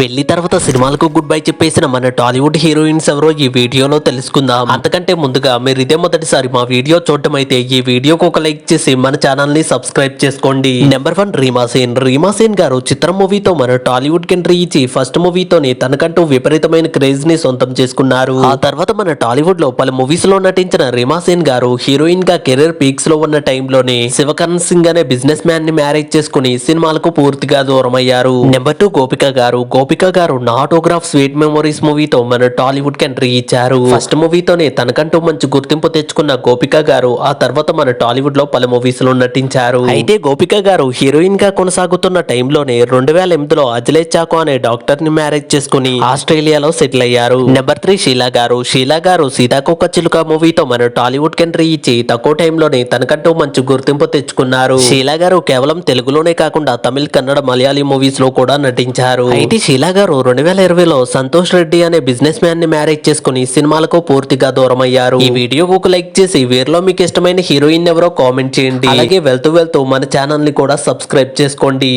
పెళ్ళి తర్వాత సినిమాలకు గుడ్ బై చెప్పేసిన మన టాలీవుడ్ హీరోయిన్స్ ఎవరో ఈ వీడియోలో తెలుసుకుందాం. అంతకంటే ముందుగా మీరు ఇదే మొదటిసారి మా వీడియో చూడటం అయితే ఈ వీడియోకు ఒక లైక్ చేసి మన ఛానల్ని సబ్స్క్రైబ్ చేసుకోండి. Number one Reema Sen. గారు చిత్రం మూవీతో మన టాలీవుడ్కి ఎంట్రీ ఇచ్చి ఫస్ట్ మూవీతోనే తనకంటూ విపరీతమైన క్రేజ్ని సొంతం చేసుకున్నారు. ఆ తర్వాత మన టాలీవుడ్లో పలు మూవీస్లో నటించిన రీమాసేన్ గారు హీరోయిన్గా కెరీర్ పీక్స్లో ఉన్న టైంలోనే శివకరణ్ సింగ్ అనే బిజినెస్ మ్యాన్ని మ్యారేజ్ చేసుకుని సినిమాలకు పూర్తిగా దూరం అయ్యారు నెంబర్ టూ గోపిక గారు గోపిక గారు నా ఆటోగ్రాఫ్ స్వీట్ మెమోరీస్ మూవీతో మన టాలీవుడ్కి ఎంట్రీ ఇచ్చారు ఫస్ట్ మూవీతోనే తనకంటూ మంచి గుర్తింపు తెచ్చుకున్న గోపిక గారు ఆ తర్వాత మన టాలీవుడ్లో పలు మూవీస్లో నటించారు. అయితే గోపిక గారు హీరోయిన్గా కొనసాగుతున్న టైంలోనే రెండు వేల ఎనిమిదిలో అజలేష్ చాకో అనే డాక్టర్ని మ్యారేజ్ చేసుకుని ఆస్ట్రేలియాలో సెటిల్ అయ్యారు. నెంబర్ త్రీ షీలా గారు షీలా గారు సీతాకోక చిలుక మూవీతో మన టాలీవుడ్కి ఎంట్రీ ఇచ్చి తక్కువ టైంలోనే తనకంటూ మంచి గుర్తింపు తెచ్చుకున్నారు. షీలా గారు కేవలం తెలుగులోనే కాకుండా తమిళ్ కన్నడ మలయాళీ మూవీస్లో కూడా నటించారు. అయితే షీలా గారు రెండు వేల ఇరవైలో సంతోష్ రెడ్డి అనే బిజినెస్ మ్యాన్ని మ్యారేజ్ చేసుకుని సినిమాలకు పూర్తిగా దూరం అయ్యారు ఈ వీడియోకు లైక్ చేసి వీరిలో మీకు ఇష్టమైన హీరోయిన్ ఎవరో కామెంట్ చేయండి. అలాగే వెళ్తూ వెళ్తూ మన ఛానల్ని కూడా సబ్స్క్రైబ్ చేసుకోండి.